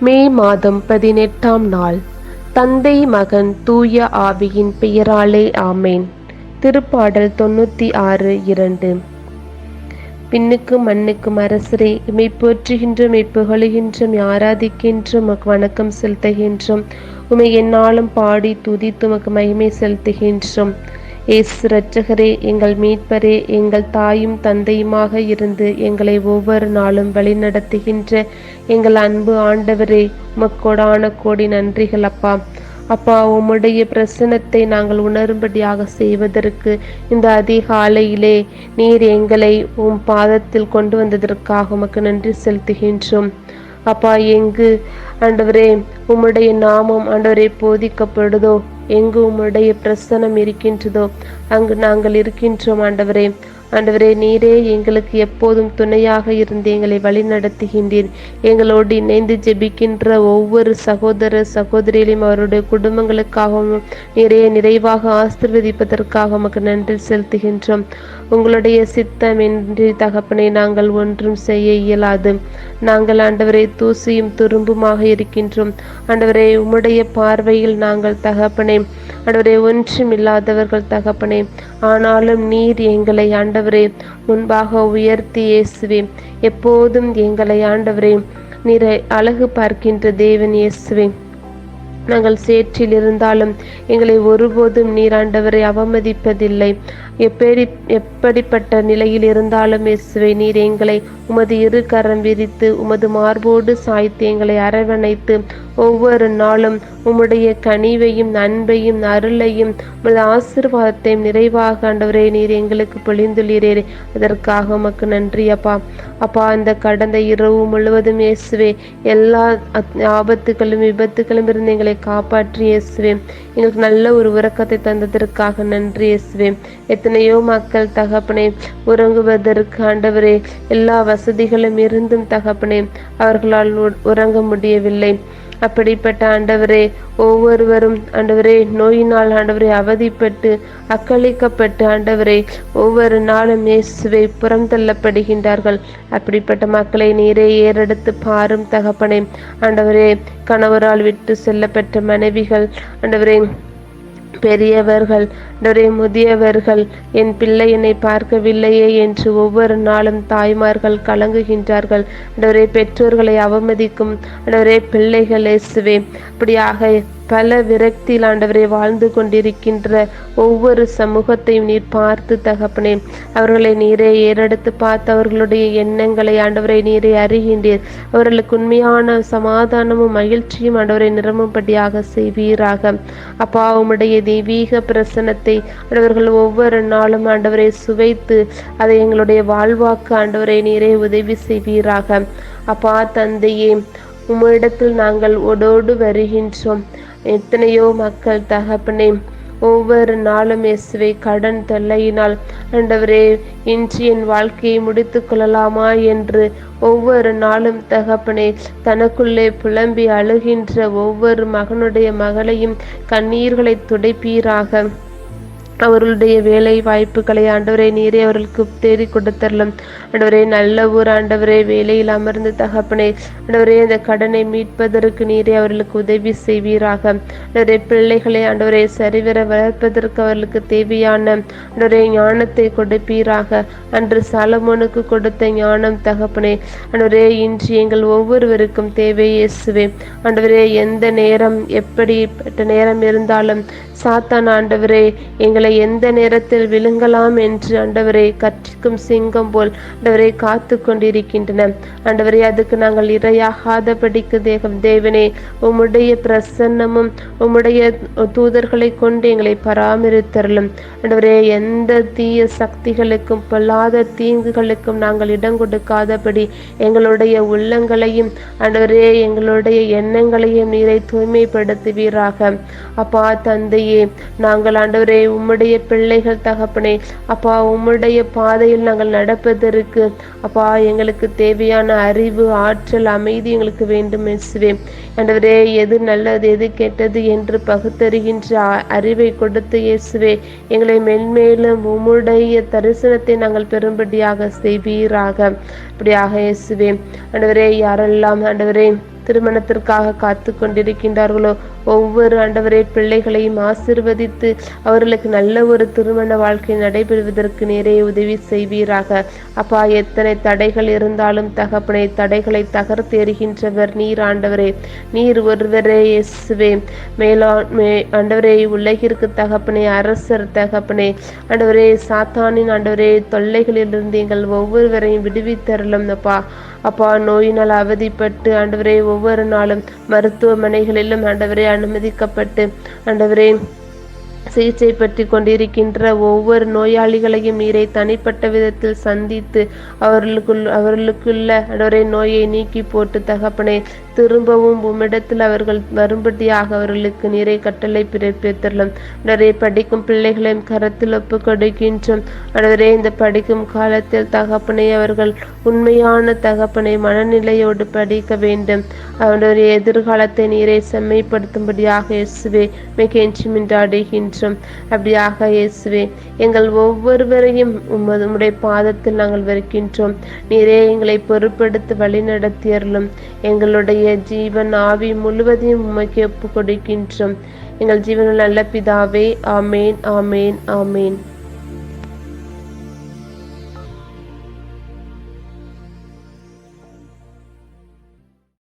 மே மாதம் பதினெட்டாம் நாள். தந்தை மகன் தூய ஆவியின் பெயராலே ஆமேன். திருப்பாடல் தொண்ணூற்றி ஆறு இரண்டு. பின்னுக்கு மண்ணுக்கும் அரசரே இமை போற்றுகின்றோம் இப்புகழுகின்றோம் ஆராதிக்கின்றோம் வணக்கம் செலுத்துகின்றோம். உமை என்னாலும் பாடி துதித்து உமக்கு மகிமை செலுத்துகின்றோம். ஏசு இரட்சகரே எங்கள் மீட்பரே எங்கள் தாயும் தந்தையுமாக இருந்து எங்களை ஒவ்வொரு நாளும் வழிநடத்துகின்ற எங்கள் அன்பு ஆண்டவரே உமக்கோடான கோடி நன்றிகள் அப்பா. அப்பா உம்முடைய பிரசனத்தை நாங்கள் உணரும்படியாக செய்வதற்கு இந்த அதிகாலையிலே நீர் எங்களை உம் பாதத்தில் கொண்டு வந்ததற்காக உமக்கு நன்றி செலுத்துகின்றோம். அப்பா எங்கு ஆண்டவரே உம்முடைய நாமம் ஆண்டவரே போதிக்கப்படுதோ எங்கு உம்முடைய பிரசனம் இருக்கின்றதோ அங்கு நாங்கள் இருக்கின்றோம் ஆண்டவரே. ஆண்டவரே நீரே எங்களுக்கு எப்போதும் துணையாக இருந்து எங்களை வழி நடத்துகின்றீர் எங்களோடு இணைந்து ஜெபிக்கின்ற ஒவ்வொரு சகோதர சகோதரிகளையும் அவருடைய குடும்பங்களுக்காகவும் நிறைய நிறைவாக ஆசிர்வதிப்பதற்காக உமக்கு நன்றி செலுத்துகின்றோம். உங்களுடைய சித்தமின்றி தகப்பனை நாங்கள் ஒன்றும் செய்ய இயலாது. நாங்கள் ஆண்டவரை தூசியும் துரும்புமாக இருக்கின்றோம். ஆண்டவரே உம்முடைய பார்வையில் நாங்கள் தகப்பனே ஆண்டவரே ஒன்றும் இல்லாதவர்கள் தகப்பனே ஆனாலும் நீர் எங்களை ஆண்டவரே முன்பாக உயர்த்தி இயேசுவே. எப்போதும் எங்களை ஆண்டவரே நிறை அழகு பார்க்கின்ற தேவன் இயேசுவே. நாங்கள் சேற்றில் இருந்தாலும் எங்களை ஒருபோதும் நீர் ஆண்டவரை அவமதிப்பதில்லை. எப்படி எப்படிப்பட்ட நிலையில் இருந்தாலும் இயேசுவை நீர் எங்களை உமது இரு கரம் விரித்து உமது மார்போடு சாய்த்து எங்களை அரவணைத்து ஒவ்வொரு நாளும் உம்முடைய கனிவையும் அன்பையும் அருளையும் உமது ஆசிர்வாதத்தையும் நிறைவாக ஆண்டவரே நீர் எங்களுக்கு பொழிந்துள்ளீரே. அதற்காக உமக்கு நன்றி அப்பா. அப்பா அந்த கடந்த இரவு முழுவதும் இயேசுவே எல்லா ஆபத்துகளும் விபத்துகளும் இருந்து எங்களை காப்பாற்றி இயேசுவே. எங்களுக்கு நல்ல ஒரு உறக்கத்தை தந்ததற்காக நன்றி இயேசுவே. எத்தனையோ மக்கள் தகப்பனை உறங்குவதற்கு ஆண்டவரே எல்லா வசதிகளும் இருந்தும் தகப்பனே அவர்களால் உறங்க முடியவில்லை. அப்படிப்பட்ட ஆண்டவரே ஒவ்வொருவரும் ஆண்டவரே நோயினால் ஆண்டவரே அவதிப்பட்டு அக்களிக்கப்பட்டு ஆண்டவரே ஒவ்வொரு நாளும் இயேசுவை புறம் தள்ளப்படுகின்றார்கள். அப்படிப்பட்ட மக்களை நீரே ஏறெடுத்து பாரும் தகப்பனே. ஆண்டவரே கணவரால் விட்டு செல்லப்பட்ட மனைவிகள் ஆண்டவரே பெரியவர்கள் டொரே முதியவர்கள் என் பிள்ளை என்னை பார்க்கவில்லையே என்று ஒவ்வொரு நாளும் தாய்மார்கள் கலங்குகின்றார்கள். டொரே பெற்றோர்களை அவமதிக்கும் டொரே பிள்ளைகள் இயேசுவே அப்படியாக பல விரக்தியில் ஆண்டவரை வாழ்ந்து கொண்டிருக்கின்ற ஒவ்வொரு சமூகத்தையும் நீர் பார்த்து தகப்பனே. அவர்களை நீரே ஏறெடுத்து பார்த்து அவர்களுடைய எண்ணங்களை ஆண்டவரை நீரே அறிகின்றீர். அவர்களுக்கு உண்மையான சமாதானமும் மகிழ்ச்சியும் ஆண்டவரை நிரம்பும்படியாக செய்வீராக. அப்பா உம்முடைய தெய்வீக பிரசனத்தை ஆண்டவர்கள் ஒவ்வொரு நாளும் ஆண்டவரை சுவைத்து அதை எங்களுடைய வாழ்வாக்கு ஆண்டவரை நீரே உதவி செய்வீராக. அப்பா தந்தையே உம்மிடத்தில் நாங்கள் ஒடோடு வருகின்றோம். எத்தனையோ மக்கள் தகப்பனே ஒவ்வொரு நாளும் இயேசுவை கடன் தொல்லையினால் ஆண்டவரே இன்று என் வாழ்க்கையை முடித்து கொள்ளலாமா? என்று ஒவ்வொரு நாளும் தகப்பனே தனக்குள்ளே புலம்பி அழுகின்ற ஒவ்வொரு மகனுடைய மகளையும் கண்ணீர்களை துடைப்பீராக. அவர்களுடைய வேலை வாய்ப்புகளை ஆண்டவரை நீரே அவர்களுக்கு தேடி கொடுத்தரலாம். ஆண்டவரே நல்ல ஊர் ஆண்டவரே வேலையில் அமர்ந்து தகப்பனே. ஆண்டவரே அந்த கடனை மீட்பதற்கு நீரே அவர்களுக்கு உதவி செய்வீராக. ஆண்டவரே பிள்ளைகளை ஆண்டவரை சரிவர வளர்ப்பதற்கு அவர்களுக்கு தேவையான ஆண்டவரே ஞானத்தை கொடுப்பீராக. அன்று சாலமோனுக்கு கொடுத்த ஞானம் தகப்பனே. ஆண்டவரே இன்று எங்கள் ஒவ்வொருவருக்கும் தேவை இயேசுவே. ஆண்டவரே எந்த நேரம் எப்படிப்பட்ட நேரம் இருந்தாலும் சாத்தான் ஆண்டவரே எங்களை எந்த நேரத்தில் விழுங்கலாம் என்று ஆண்டவரை கற்றிக்கும் சிங்கம் போல் ஆண்டவரை காத்து கொண்டிருக்கின்றன. ஆண்டவரே அதுக்கு நாங்கள் இரையாகாதபடிக்கு தேகம் தேவனே உம்முடைய பிரசன்னமும் உம்முடைய தூதர்களை கொண்டு எங்களை பராமரித்தரலும் ஆண்டவரே எந்த தீய சக்திகளுக்கும் பொல்லாத தீங்குகளுக்கும் நாங்கள் இடம் கொடுக்காதபடி எங்களுடைய உள்ளங்களையும் ஆண்டவரே எங்களுடைய எண்ணங்களையும் நீரை தூய்மைப்படுத்துவீராக. அப்பா தந்தையே தந்தையே நாங்கள் ஆண்டவரே உம்முடைய பிள்ளைகள் தகப்பனே அப்பா உம்முடைய பாதையில் நாங்கள் நடப்பதற்கு அப்பா எங்களுக்கு தேவையான அறிவு ஆற்றல் அமைதி எங்களுக்கு வேண்டும் இயேசுவே. ஆண்டவரே எது நல்லது எது கெட்டது என்று பகுத்தறிகின்ற அறிவை கொடுத்து இயேசுவே எங்களை மென்மேலும் உம்முடைய தரிசனத்தை நாங்கள் பெரும்படியாக செய்வீராக. அப்படியாக இயேசுவே. ஆண்டவரே யாரெல்லாம் ஆண்டவரே திருமணத்திற்காக காத்து கொண்டிருக்கின்றார்களோ ஒவ்வொரு ஆண்டவரே பிள்ளைகளையும் ஆசிர்வதித்து அவர்களுக்கு நல்ல ஒரு திருமண வாழ்க்கை நடைபெறுவதற்கு நேரே உதவி செய்வீராக. அப்பா எத்தனை தடைகள் இருந்தாலும் தகப்பனை தடைகளை தகர்த்து எறிகின்றவர் நீர் ஆண்டவரே. நீர் ஒருவரே இயேசுவே. மேலா மே ஆண்டவரே உலகிற்கு தகப்பனே அரசர் தகப்பனே. ஆண்டவரே சாத்தானின் ஆண்டவரே தொல்லைகளிலிருந்து எங்கள் ஒவ்வொருவரையும் விடுவித்தரலும் அப்பா. அப்பா நோயினால் அவதிப்பட்டு ஆண்டவரே ஒவ்வொரு நாளும் மருத்துவமனைகளிலும் ஆண்டவரே அனுமதிக்கப்பட்டு. ஆண்டவரே சிகிச்சை பற்றி கொண்டிருக்கின்ற ஒவ்வொரு நோயாளிகளையும் நீரை தனிப்பட்ட விதத்தில் சந்தித்து அவர்களுக்குள் அவர்களுக்குள்ள அடரை நோயை நீக்கி போட்டு தகப்பனை திரும்பவும் உம்மிடத்தில் அவர்கள் வரும்படியாக அவர்களுக்கு நிறை கட்டளை பிறப்பித்தரலாம். அடரை படிக்கும் பிள்ளைகளையும் கரத்தில் ஒப்பு கொடுக்கின்றோம். அடவரே இந்த படிக்கும் காலத்தில் தகப்பனை அவர்கள் உண்மையான தகப்பனை மனநிலையோடு படிக்க வேண்டும். அவருடைய எதிர்காலத்தை நீரை செம்மைப்படுத்தும்படியாக இயேசுவே மிகெஞ்சி என்றும் அப்படியாக இயேசுவே எங்கள் ஒவ்வொருவரையும் உமது உடைய பாதத்தில் நாங்கள் வருகின்றோம் நீரே எங்களை பொறுப்படுத்தி வழிநடத்தியர்களும் எங்களுடைய ஜீவன் ஆவி முழுவதையும் உமக்கு ஒப்பு கொடுக்கின்றோம் எங்கள் ஜீவனில் நல்ல பிதாவே ஆமேன் ஆமேன் ஆமேன்.